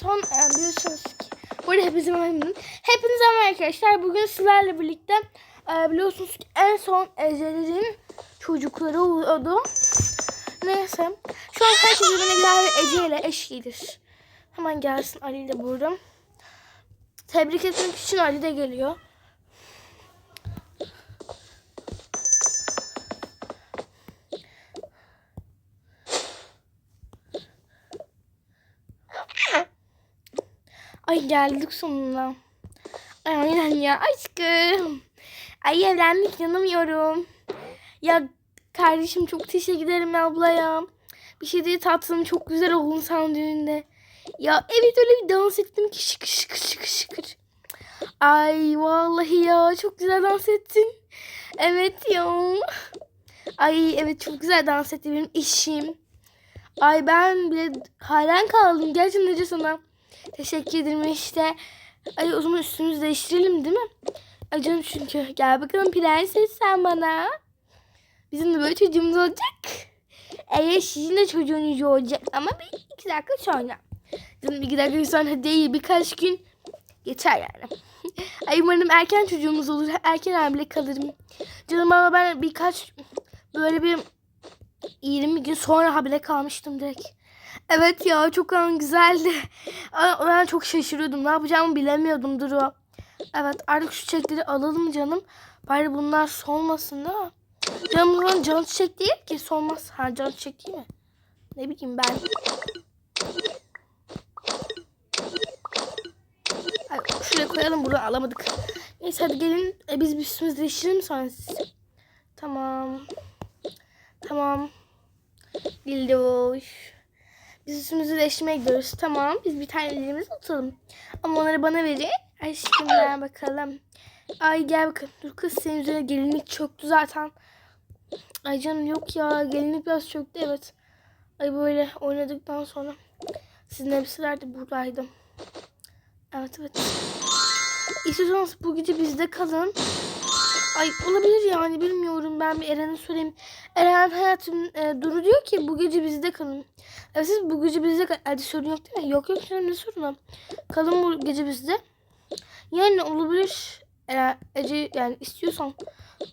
Son e, biliyorsunuz ki burada hepinize merhaba. Hepinize merhaba arkadaşlar. Bugün sizlerle birlikte e, biliyorsunuz ki en son Ece'lerin çocukları oluyordu. Neyse. Şu an herkes birbirine gider ve Ece ile eşidir. Hemen gelsin Ali de burada. Tebrik etmek için Ali de geliyor. Ay geldik sonunda. Ay aynen ya aşkım. Ay evlendik yanamıyorum. Ya kardeşim çok teşekkür ederim ablaya. Bir şey değil tatlım çok güzel oldun sen düğünde. Ya evet öyle bir dans ettim ki şıkır şıkır şıkır şıkır. Ay vallahi ya çok güzel dans ettin. Evet ya. Ay evet çok güzel dans etti benim eşim. Ay ben bile hayran kaldım. Gerçekten Ece sana. Teşekkür ederim işte. Ay o zaman üstümüzü değiştirelim değil mi? Ay canım çünkü. Gel bakalım prenses sen bana. Bizim de böyle çocuğumuz olacak. Evet sizin de çocuğunuz olacak ama bir iki dakika sonra. Canım iki dakika sonra değil birkaç gün geçer yani. Ay umarım erken çocuğumuz olur. Erken hamile kalırım. Canım ama ben birkaç böyle bir 20 gün sonra hamile kalmıştım direkt. Evet ya çok an güzeldi. Ben çok şaşırıyordum. Ne yapacağımı bilemiyordum Duru. Evet artık şu çiçekleri alalım canım. Bari bunlar solmasın da. Canım bunların can çiçek değil ki solmaz. Ha can çiçek değil mi? Ne bileyim ben. Ay, şuraya koyalım bunu alamadık. Neyse hadi gelin e, biz bir üstümüzü değiştirelim sonra siz. Tamam. Tamam. Dildoş. Biz üstümüzü değiştirmeye gidiyoruz. Tamam. Biz bir tane elimizi tutalım. Ama onları bana verin. Aşkım ver bakalım. Ay gel bakalım. Dur kız senin üzerine gelinlik çöktü zaten. Ay canım yok ya. Gelinlik biraz çöktü evet. Ay böyle oynadıktan sonra sizin elbiseler de buradaydı. Evet evet. İstiyorsanız bu gece bizde kalın. Ay olabilir yani bilmiyorum. Ben bir Eren'e sorayım. Eren hayatım e, Duru diyor ki bu gece bizde kalın. E, siz bu gece bizde kalın. Hadi sorun yok değil mi? Yok yok canım ne sorunu. Kalın bu gece bizde. Yani olabilir. Eğer Ece yani istiyorsan.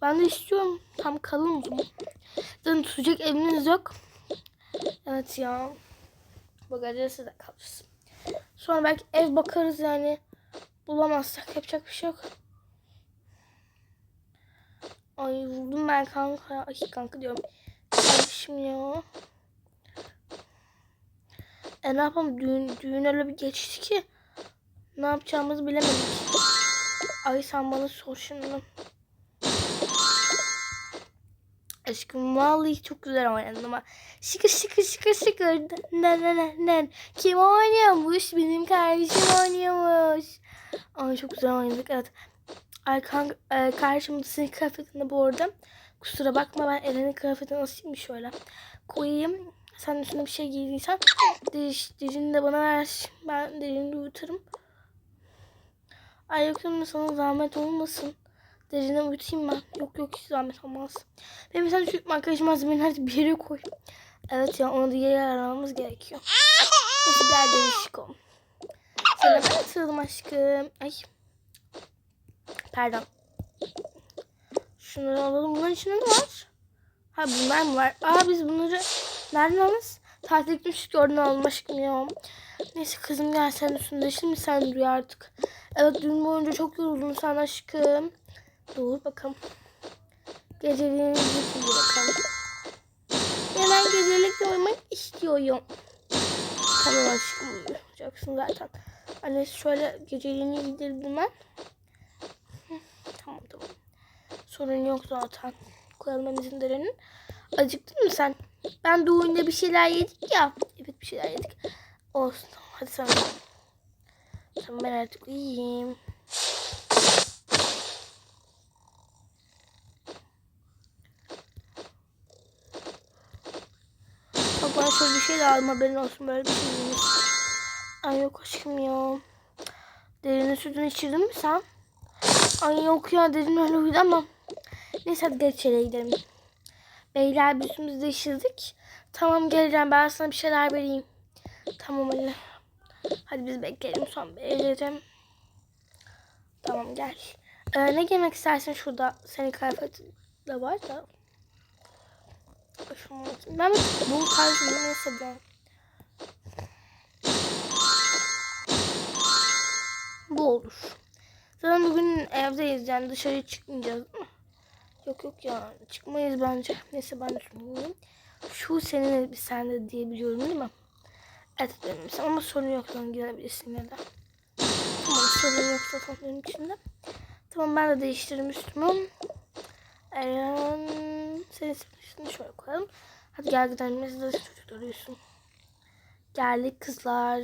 Ben de istiyorum. Tam kalın o zaman. Zaten tutacak eviniz yok. Evet ya. Bagajı da kalırsın. Sonra belki ev bakarız yani. Bulamazsak yapacak bir şey yok. Ay vurdum ben kanka. Ay kanka diyorum. Kardeşim ya. E ne yapalım düğün, düğün öyle bir geçti ki. Ne yapacağımızı bilemedik. Ay sen bana sor şimdi. Aşkım vallahi çok güzel oynadın ama. Şıkır şıkır şıkır şıkır. Ne ne ne ne. Kim oynuyormuş? Benim kardeşim oynuyormuş. Ay çok güzel oynadık evet. Ay kanka, e, karşımda senin kıyafetinde bu arada. Kusura bakma ben Eren'in kıyafetini asayım şöyle. Koyayım. Sen üstüne bir şey giydiysen deriş, derini de bana ver. Ben derini uyuturum. Ay yok sana zahmet olmasın. Derini uyutayım ben. Yok yok hiç zahmet olmaz. Benim sen şu makyaj malzemeni hadi bir yere koy. Evet ya onu da yere aramamız gerekiyor. Neyse gel derişkom. Sana ben aşkım. Ay. Pardon. Şunları alalım. Bunların içinde ne var? Ha bunlar mı var? Aa biz bunları nereden alırız? Tatil gitmiştik oradan aşkım ya. Neyse kızım gel sen üstünde. Şimdi sen duruyor artık. Evet dün boyunca çok yoruldum sen aşkım. Dur bakalım. Geceliğini giy bakalım. Ben gecelikle uyumak istiyorum. Tamam aşkım uyuyacaksın zaten. Anne şöyle geceliğini giydirdim ben. Tamam tamam. Sorun yok zaten. Koyalım emizin derenin. Acıktın mı sen? Ben doğuyla bir şeyler yedik ya. Evet bir şeyler yedik. Olsun. Hadi sen. Tamam ben artık uyuyayım. Bak bir şey de alma haberin olsun böyle bir şey. Ay yok aşkım ya. Derinin sütünü içirdin mi sen? Ay yok ya derin öyle uyudu ama. Neyse hadi gel gidelim. Beyler bir üstümüzü değiştirdik. Tamam geleceğim ben sana bir şeyler vereyim. Tamam anne. Hadi biz bekleyelim son bekleyelim. Tamam gel. Ee, ne giymek istersin şurada? Senin kıyafetin de var da. Ben bu tarzını ne seviyorum. Bu olur. Zaten bugün evdeyiz yani dışarı çıkmayacağız? Yok yok ya çıkmayız bence. Neyse ben giyeyim. Şu senin elbisen de diyebiliyorum değil mi? Evet benim ama sorun yok lan girebilirsin yine de. Tamam sorun yok zaten benim için de. Tamam ben de değiştiririm üstümü. Ee, senin üstünü şöyle koyalım. Hadi gel gidelim biz de çocuklar uyusun. Geldik kızlar.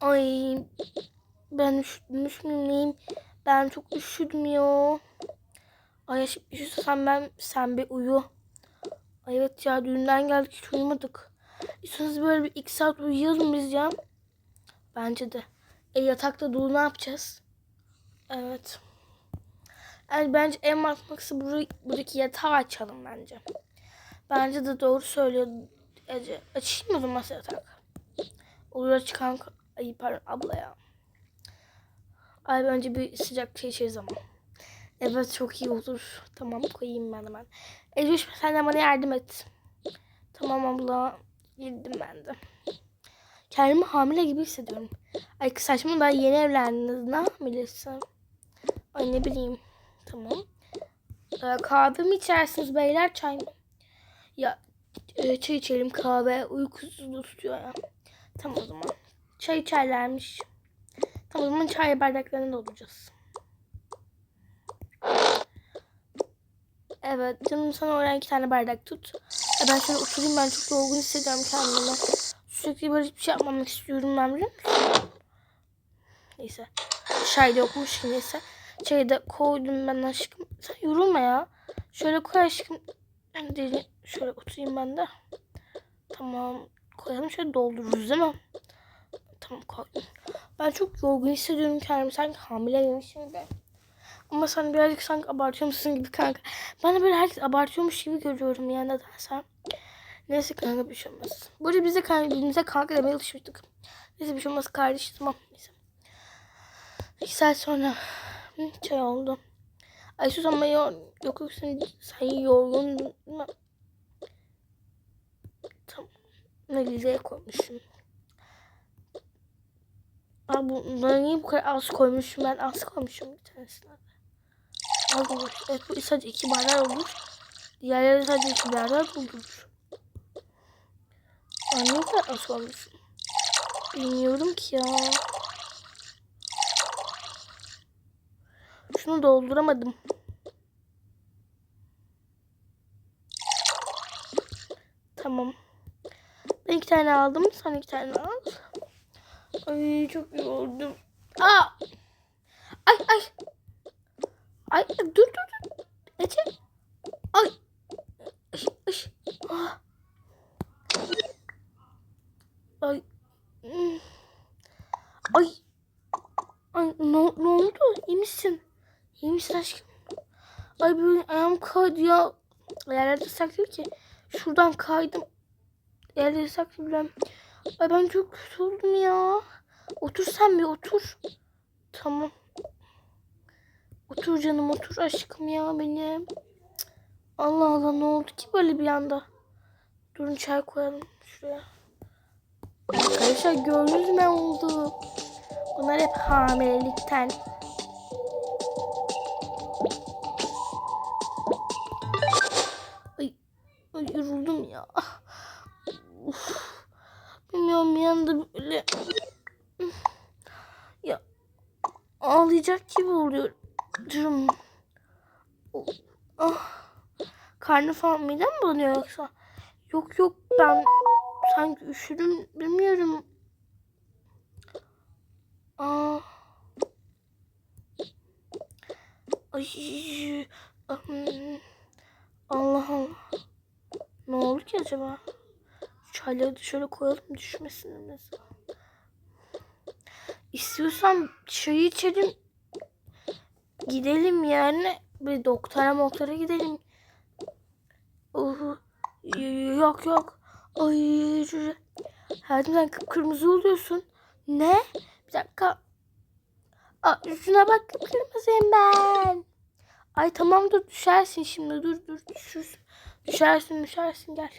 Ay ben üşütmüş müyüm? Ben çok üşüdüm ya. Ay üşüsem ben sen bir uyu. Ay evet ya düğünden geldik hiç uyumadık. İstiyorsanız böyle bir iki saat uyuyalım biz ya. Bence de. E yatakta dur ne yapacağız? Evet. Yani bence en mantıklısı bur buradaki yatağı açalım bence. Bence de doğru söylüyor Ece. Açayım mı o yatak? Olur aç kanka. Ay pardon abla ya. Ay önce bir sıcak şey içeriz ama. Evet çok iyi olur. Tamam koyayım ben hemen. Ece sen de bana yardım et. Tamam abla. Girdim ben de. Kendimi hamile gibi hissediyorum. Ay saçma daha yeni evlendiniz. Ne hamilesi? Ay ne bileyim. Tamam. Ee, kahve mi içersiniz beyler çay mı? Ya e, çay içelim kahve uykusuzluğu tutuyor ya. Tamam o zaman. Çay içerlermiş. O çay bardaklarını dolduracağız. Evet canım sana oradan iki tane bardak tut. E, ben şöyle oturayım ben çok yorgun hissediyorum kendimi. Sürekli böyle hiçbir şey yapmamak istiyorum ben biliyor musun? Neyse. Çay da yokmuş ki neyse. Çayı da koydum ben aşkım. Sen yorulma ya. Şöyle koy aşkım. Deli. Şöyle oturayım ben de. Tamam. Koyalım şöyle doldururuz değil mi? Tamam koydum. Ben çok yorgun hissediyorum kendimi. Sanki hamileymişim gibi. Ama sen birazcık sanki abartıyormuşsun gibi kanka. Ben de böyle herkes abartıyormuş gibi görüyorum yani nedense. Neyse kanka bir şey olmaz. Bu arada biz de kanka, birbirimize kanka demeye alışmıştık. Neyse bir şey olmaz kardeş tamam. Neyse. İki saat sonra çay oldu. Ay sus ama yor yok yok sen, sen yorgun? Tamam. Güzel koymuşum. Abi bunları niye bu kadar az koymuşum? Ben az koymuşum bir tanesine. Az olmuş. Evet bu sadece iki bardak olur. Diğerleri sadece iki bardak olur. Ben niye kadar az koymuşum? Bilmiyorum ki ya. Şunu dolduramadım. Tamam. Ben iki tane aldım. Sen iki tane al. Ay çok yoruldum. Aa! Ay ay. Ay dur dur dur. Ece. Ay. Ay ay. Ay. Ay. Ay ne, ne oldu? İyi misin? İyi misin aşkım? Ay böyle ayağım kaydı ya. Yerlerde saktım ki. Şuradan kaydım. Yerlerde bile. Ay ben çok kötü ya. Otur sen bir otur. Tamam. Otur canım otur aşkım ya benim. Allah Allah ne oldu ki böyle bir anda? Durun çay koyalım şuraya. Arkadaşlar gördünüz ne oldu? Bunlar hep hamilelikten. Anda böyle ya ağlayacak gibi oluyor. Durum. Ah. Karnı falan midem mi bulanıyor yoksa? Yok yok ben sanki üşüdüm bilmiyorum. Aa. Ay. ım, Allah Allah. Ne oldu ki acaba? Çayları da şöyle koyalım düşmesin mesela. İstiyorsan çayı içelim. Gidelim yani. Bir doktora doktora gidelim. Uh, yok yok. Ay Hayatım sen kıpkırmızı oluyorsun. Ne? Bir dakika. Aa, şuna bak kıpkırmızıyım ben. Ay tamam dur düşersin şimdi dur dur düşürsün. Düşersin düşersin gel.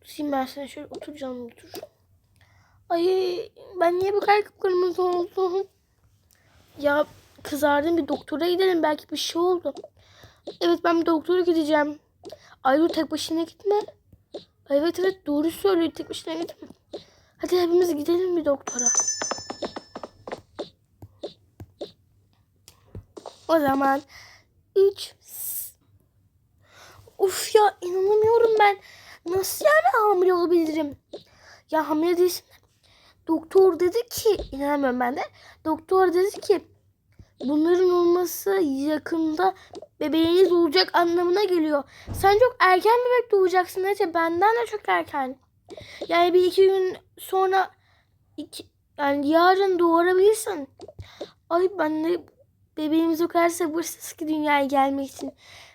Tutayım ben seni şöyle otur canım otur. Ay ben niye bu kadar kıpkırmızı oldum? Ya kızardım bir doktora gidelim belki bir şey oldu. Evet ben bir doktora gideceğim. Ay dur tek başına gitme. Ay, evet evet doğru söylüyor tek başına gitme. Hadi hepimiz gidelim bir doktora. O zaman 3 Uf ya inanamıyorum ben. Nasıl yani hamile olabilirim? Ya hamile değilsin. de Doktor dedi ki inanamıyorum ben de. Doktor dedi ki bunların olması yakında bebeğiniz olacak anlamına geliyor. Sen çok erken bebek doğacaksın Ece. Benden de çok erken. Yani bir iki gün sonra iki, yani yarın doğurabilirsin. Ay ben de bebeğimiz o kadar sabırsız ki dünyaya gelmek için.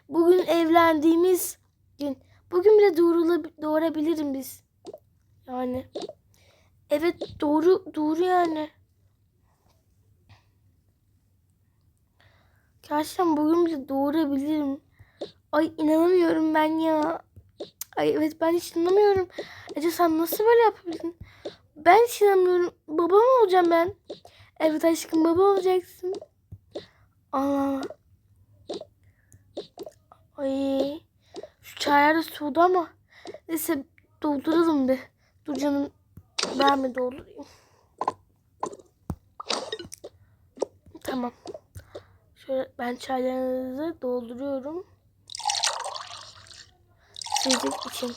Bugün evlendiğimiz gün. Bugün bile doğrula, doğurabilirim biz. Yani. Evet doğru doğru yani. Gerçekten bugün bile doğurabilirim. Ay inanamıyorum ben ya. Ay evet ben hiç inanamıyorum. Ece sen nasıl böyle yapabildin? Ben hiç inanmıyorum. Baba mı olacağım ben? Evet aşkım baba olacaksın. Aa. Ay. Şu çaylar da soğudu ama. Neyse dolduralım bir. Dur canım. Ben mi doldurayım? Tamam. Şöyle ben çaylarınızı dolduruyorum. Sizin için.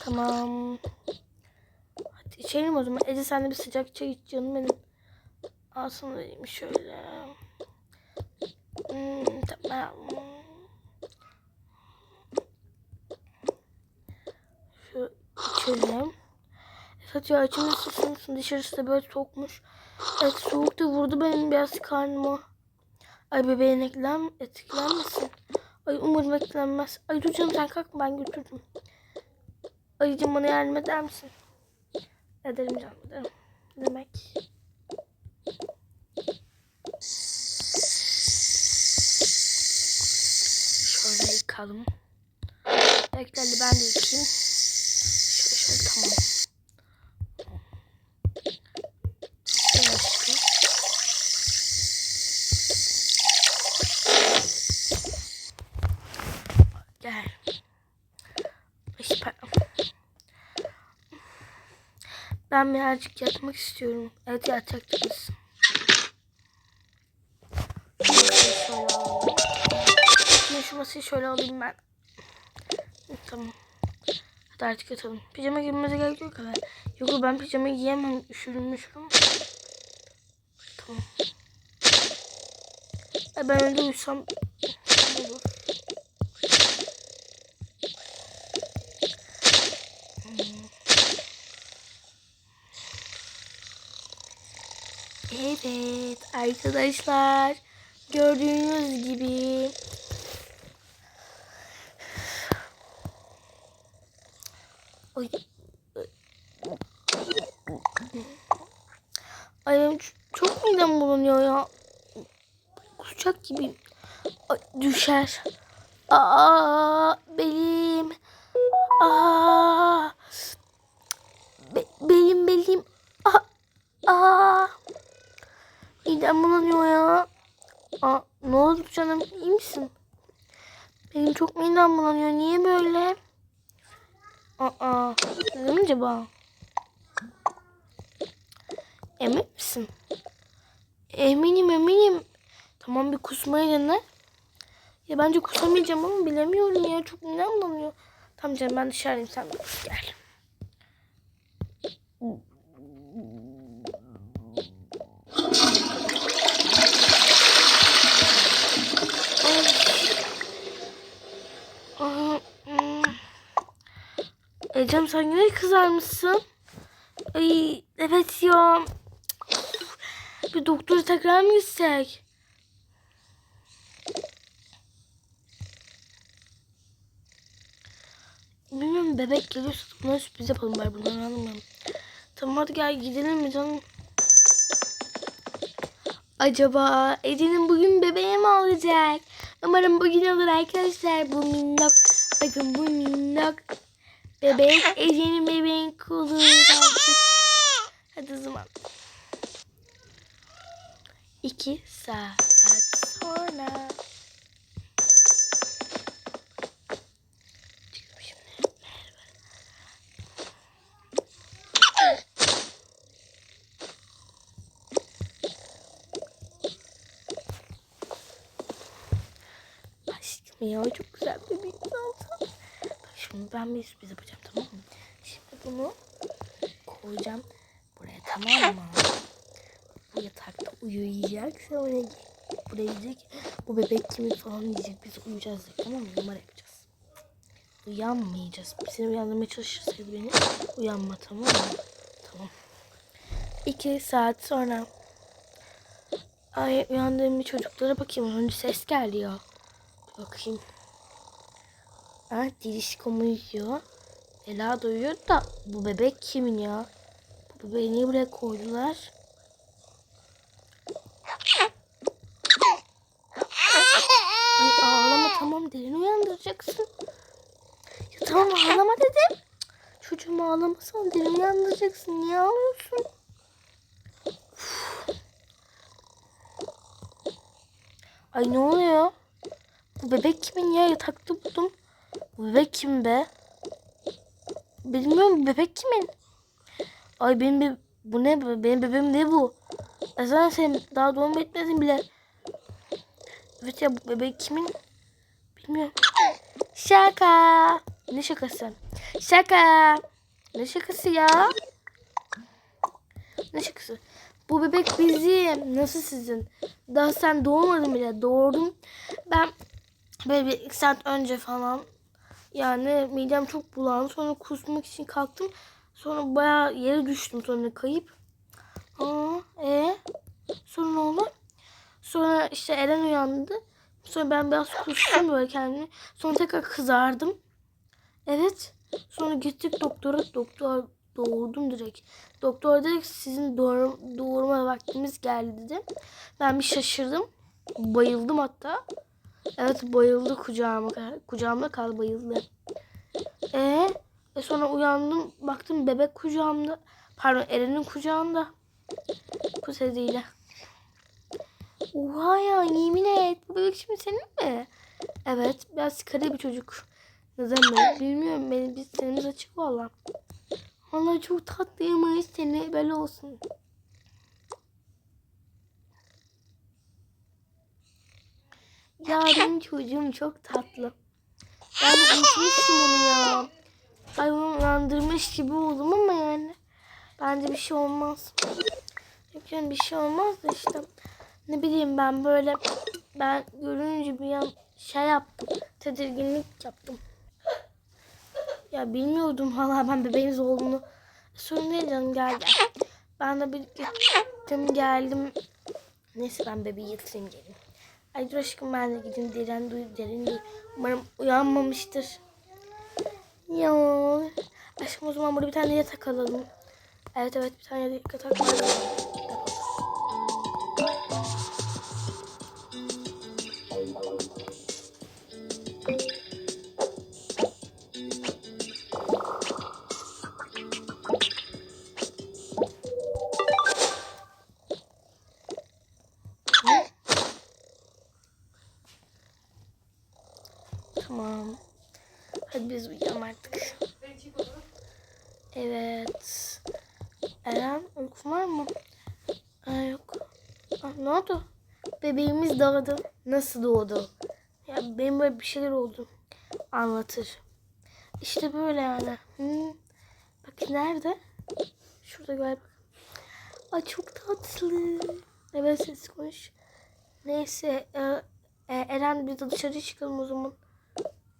Tamam. Hadi içelim o zaman. Ece sen de bir sıcak çay iç canım benim. Alsana vereyim şöyle. Hmm, tamam. Şu içelim. Evet ya içimiz ısınsın. Dışarısı da böyle soğukmuş. Evet soğuk da vurdu benim biraz karnıma. Ay bebeğin etkilen, etkilenmesin. Ay umarım etkilenmez. Ay dur canım sen kalkma ben götürdüm. Ayıcım bana yardım eder misin? Ederim canım ederim. Demek? Şöyle yıkalım. Beklerli ben de yıkayayım. Şöyle tamam. Gel. Ben birazcık yatmak istiyorum. Evet. Şöyle alalım. Şimdi şu masayı şöyle alayım ben. Tamam. Hadi artık yatalım. Pijama giymemize gerek yok kadar. Yok ben pijama giyemem. Üşürüm üşürüm. Tamam. Ay, ben önde uyusam. Evet arkadaşlar gördüğünüz gibi Ay. Ay çok midem bulunuyor ya. Kusacak gibi. Ay, düşer. Aa belim. Aa. Be- belim belim. Aa. Aa. Midem bulanıyor ya. Aa, ne oldu canım? İyi misin? Benim çok midem bulanıyor. Niye böyle? Aa, neden acaba? Emin misin? Eminim eminim. Tamam bir kusmayı dene. Ya bence kusamayacağım ama bilemiyorum ya. Çok midem bulanıyor. Tamam canım ben dışarıdayım sen de kus gel. Aa, hmm. Ecem sen yine kızarmışsın. Ay evet ya. Bir doktora tekrar mı gitsek? Bilmiyorum bebek geliyorsa buna sürpriz yapalım bari bunları anlamıyorum. Tamam hadi gel gidelim mi canım? Acaba Ece'nin bugün bebeği mi olacak? Umarım bugün olur arkadaşlar. Bu minnok. Bakın bu minnok. Bebek Ece'nin bebeğin kolu artık. Hadi o zaman. İki saat sonra. Aşkım ya çok güzel bebek ben bir sürpriz yapacağım tamam mı? Şimdi bunu koyacağım buraya tamam mı? Bu yatakta uyuyacak sonra buraya gidecek. Bu bebek kimin falan diyecek. Biz uyuyacağız tamam mı? Numara yapacağız. Uyanmayacağız. Seni uyandırmaya çalışırsaydı beni uyanma tamam mı? Tamam. İki saat sonra Ay uyandığım çocuklara bakayım. Önce ses geldi ya. Bakayım. Ha, Dilişkom uyuyor. Ela da uyuyor da bu bebek kimin ya? Bu bebeği niye buraya koydular? Ay ağlama tamam derin uyandıracaksın. Ya tamam ağlama dedim. Çocuğum ağlamasana derin uyandıracaksın. Niye ağlıyorsun? Ay ne oluyor? Bu bebek kimin ya? Yatakta buldum. Bebek kim be? Bilmiyorum bebek kimin? Ay benim be bu ne be- benim bebeğim ne bu? E zaten sen daha doğum etmedin bile. Evet ya bu bebek kimin? Bilmiyorum. Şaka. Ne şakası? Şaka. Ne şakası ya? Ne şakası? Bu bebek bizim. Nasıl sizin? Daha sen doğmadın bile. Doğurdum. Ben böyle bir iki saat önce falan yani midem çok bulandı. Sonra kusmak için kalktım. Sonra bayağı yere düştüm sonra kayıp. Aa, e sonra ne oldu? Sonra işte Eren uyandı. Sonra ben biraz kustum böyle kendimi. Sonra tekrar kızardım. Evet. Sonra gittik doktora. Doktor doğurdum direkt. Doktor dedi ki sizin doğur, doğurma vaktimiz geldi dedi. Ben bir şaşırdım. Bayıldım hatta. Evet bayıldı kucağıma. Kucağımda kal bayıldı. E, e sonra uyandım. Baktım bebek kucağımda. Pardon Eren'in kucağında. Kuzediyle. Oha ya yemin et. Bu bebek şimdi senin mi? Evet. Biraz kare bir çocuk. Neden böyle? Bilmiyorum. Benim biz tenimiz açık valla. Vallahi çok tatlıymış. Seni böyle olsun. Ya benim çocuğum çok tatlı. Ben unutmuştum onu ya. Uyandırmış gibi oldum ama yani. Bence bir şey olmaz. Yani bir şey olmaz da işte. Ne bileyim ben böyle ben görünce bir an şey yaptım. Tedirginlik yaptım. Ya bilmiyordum hala ben bebeğiniz olduğunu. Sorun değil canım gel gel. Ben de bir gittim geldim. Neyse ben bebeği yatırayım gelin. Ay dur aşkım ben de gideyim derin duy derin değil. Umarım uyanmamıştır. Ya aşkım o zaman burada bir tane yatak alalım. Evet evet bir tane yatak alalım. Bebeğimiz doğdu. Nasıl doğdu? Ya benim böyle bir şeyler oldu. Anlatır. İşte böyle yani. Hmm. Bak nerede? Şurada galiba. Ay çok tatlı. Evet ses konuş. Neyse. E, e, Eren biz de dışarı çıkalım o zaman.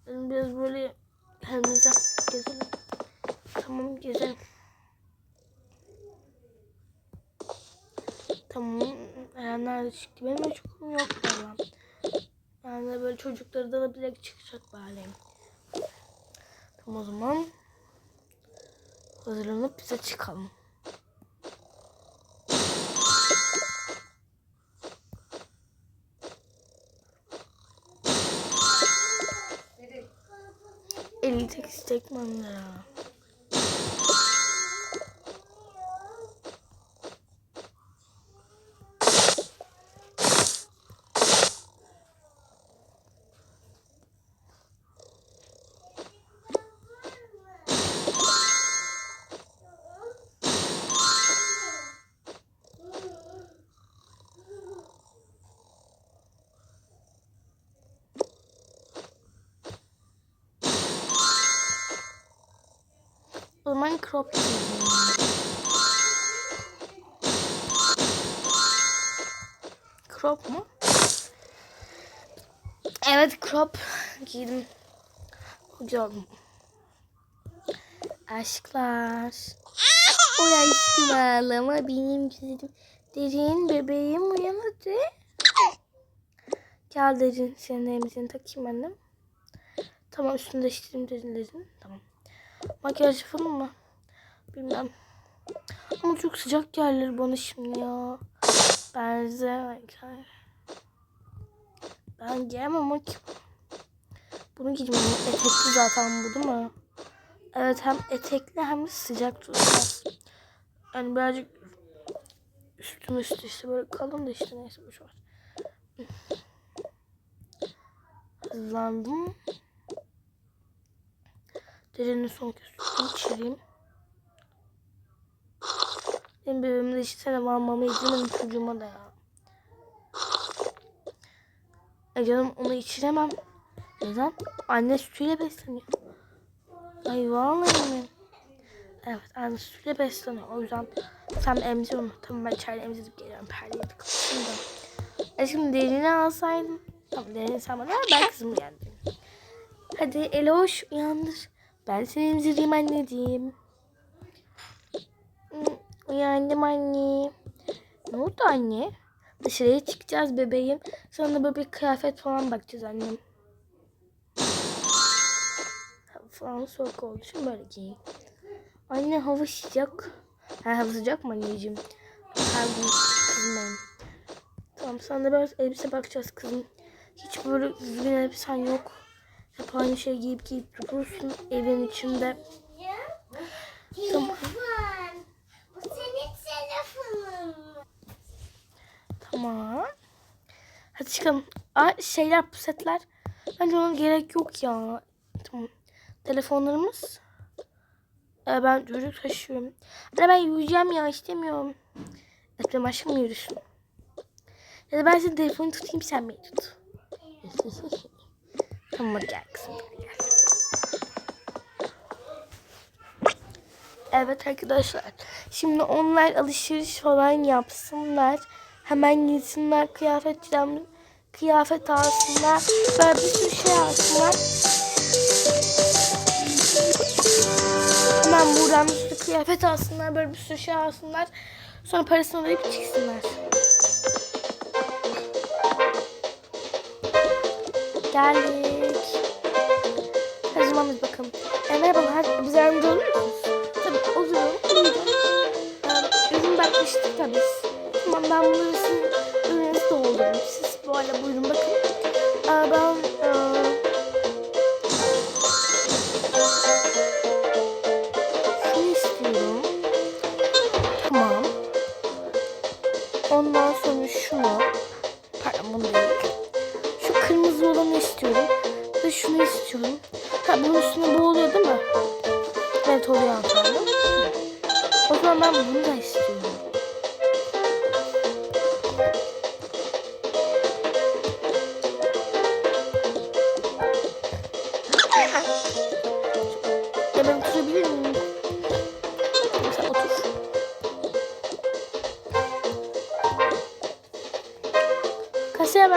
Ben biraz böyle kendimize gezelim. Tamam gezelim. Tamam. Kalemler de çıktı. Benim hiç okulum yok falan. Yani de böyle çocukları da alabilecek çıkacak bari. Tamam o zaman. Hazırlanıp bize çıkalım. Elini tek istek mi zaman crop mu? Evet crop giydim. Hocam. Aşklar. Oy aşkım ağlama benim güzelim. Derin bebeğim uyanmadı. Gel derin senin emzini takayım annem. Tamam üstünü değiştireyim derin derin. Makyaj yapalım mı? Bilmem. Ama çok sıcak geldi bana şimdi ya. Benze. Ben giyemem ama ki. Bunu ama Etekli zaten bu değil mi? Evet hem etekli hem de sıcak tutmaz. Yani birazcık üstüm üstü işte böyle kalın da işte neyse boş ver. Hızlandım. Derinin son köşesini içireyim. Benim bebeğimde işte sen var mama yedirmedim çocuğuma da ya. E canım onu içiremem. Neden? Anne sütüyle besleniyor. Ay vallahi mi? Evet anne sütüyle besleniyor. O yüzden sen emzir onu. Tamam ben içeride emzirip geliyorum. Perdeyi tıklatayım da. E şimdi derini alsaydım. Tamam derini sen bana. Ben kızımı uyandırayım. Hadi Eloş uyandır. Ben seni emzireyim anneciğim. Hı, Uyandım anne. Ne oldu anne? Dışarıya çıkacağız bebeğim. Sonra böyle bir kıyafet falan bakacağız annem. Falan soğuk olduğu için böyle giy. Anne hava sıcak. Ha, hava sıcak mı anneciğim? Pardon kızım benim. Tamam sana da biraz elbise bakacağız kızım. Hiç böyle düzgün elbisen yok. Hep aynı şey giyip giyip duruyorsun evin içinde. Tamam. Bu senin telefonun. Tamam. Hadi çıkalım. Aa, şeyler pusetler. Bence ona gerek yok ya. Tamam. Telefonlarımız. Ee, ben çocuk taşıyorum. Anne ben yürüyeceğim ya istemiyorum. Benim aşkım yürüsün. Ya da ben senin telefonu tutayım sen beni tut. gel kızım. Evet arkadaşlar. Şimdi onlar alışveriş falan yapsınlar. Hemen gitsinler kıyafetçiden kıyafet alsınlar. Böyle bir sürü şey alsınlar. Hemen buradan bir sürü kıyafet alsınlar. Böyle bir sürü şey alsınlar. Sonra parasını verip çıksınlar. Geldik. Biz bakalım. E, merhabalar. Bize yardımcı olur musunuz? Tabii olurum. Ee, ürün bakmıştık tabii. Tamam ben bunları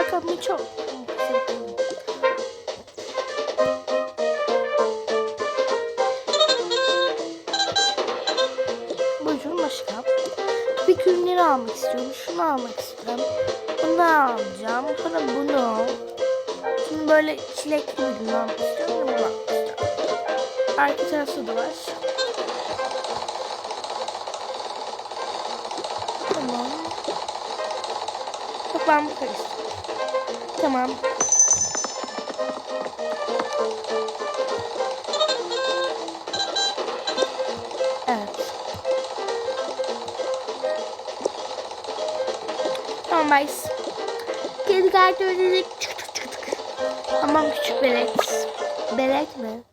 Bakalım çok. Buyurun başka. Bir ürünleri almak istiyorum. Şunu almak istiyorum. Bunu alacağım. Sonra bunu. Şimdi böyle çilekli bir ürün almak istiyorum. Bunu almak istiyorum. Arka tarafta da var. Tamam. Yok ben bu kadar Tamam. Evet. Tamam. Kedi kartı ödeyecek. Çık çık çık çık. Tamam küçük belek. Belek mi?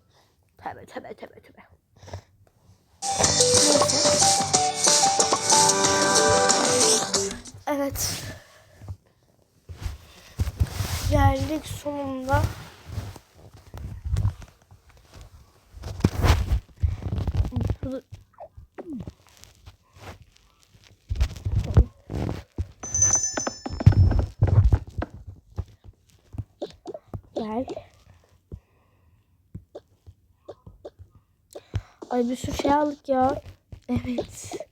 Tabi tabi tabi tabi. Evet. Geldik sonunda. Gel. Ay bir sürü şey aldık ya. Evet.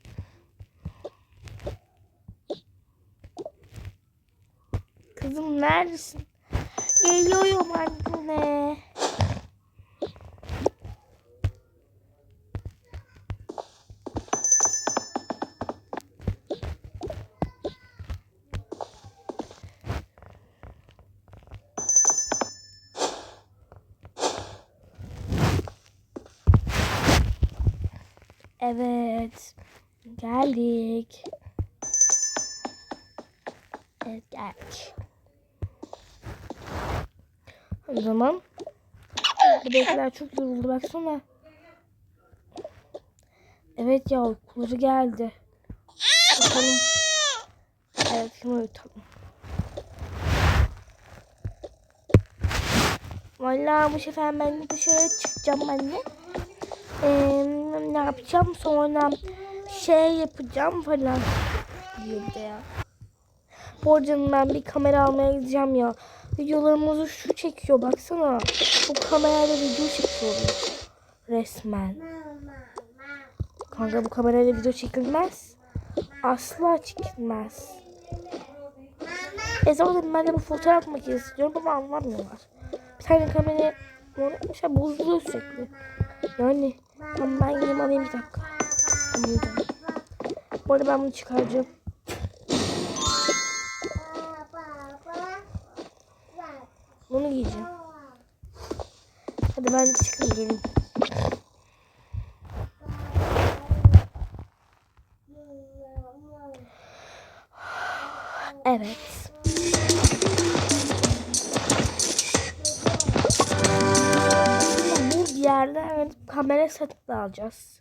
Kızım neredesin? Geliyorum anne. Evet. Geldik. Evet geldik. O zaman Bebekler çok yoruldu baksana. Evet ya uykuları geldi. Uyutalım. Evet şimdi uyutalım. Vallahi bu sefer ben de dışarı çıkacağım anne. Ee, ne yapacağım sonra şey yapacağım falan diyor de ya. Arada ben bir kamera almaya gideceğim ya. Videolarımızı şu çekiyor baksana. Bu kamerayla video çekiyoruz. Resmen. Kanka bu kamerayla video çekilmez. Asla çekilmez. E zaten ben de bu fotoğraf makinesi istiyorum ama anlamıyorlar. Bir tane kamera mesela bozuluyor sürekli. Yani tamam ben gideyim alayım bir dakika. Anlayacağım. Bu arada ben bunu çıkaracağım. Bunu giyeceğim. Hadi ben çıkın gelin. Evet. Bu bir yerden evet, kamera satın alacağız.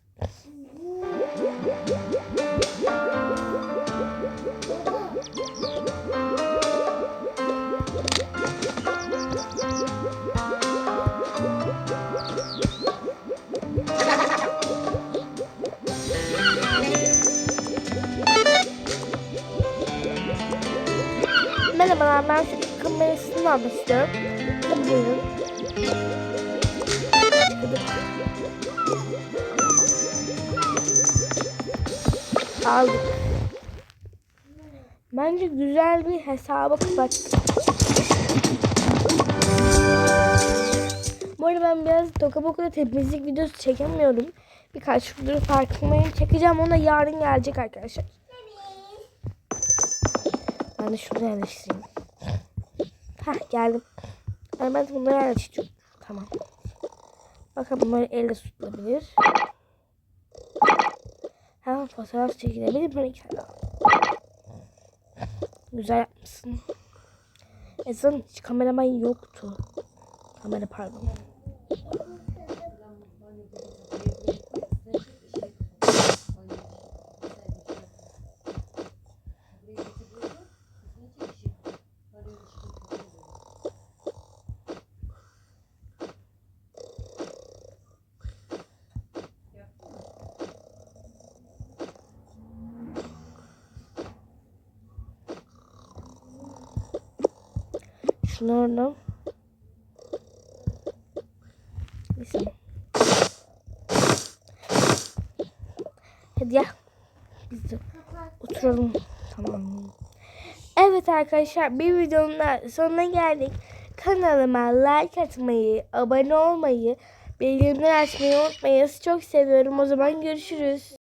Tabii buyurun. Aldık. Bence güzel bir hesaba kapattık. Bu arada ben biraz toka boka temizlik videosu çekemiyorum. Birkaç gündür farkındayım. Çekeceğim ona yarın gelecek arkadaşlar. Ben de şunu yerleştireyim. Hah geldim. Ben, ben bunları yerleştiriyorum. Tamam. Bakın bunları elle tutulabilir. Hemen fotoğraf çekilebilir. Böyle al. Güzel yapmışsın. Esan hiç kameraman yoktu. Kamera pardon. Oradan. Neyse. Hadi ya. Biz de oturalım. Tamam. Evet arkadaşlar bir videonun sonuna geldik. Kanalıma like atmayı, abone olmayı, bildirimleri açmayı unutmayın. Çok seviyorum. O zaman görüşürüz.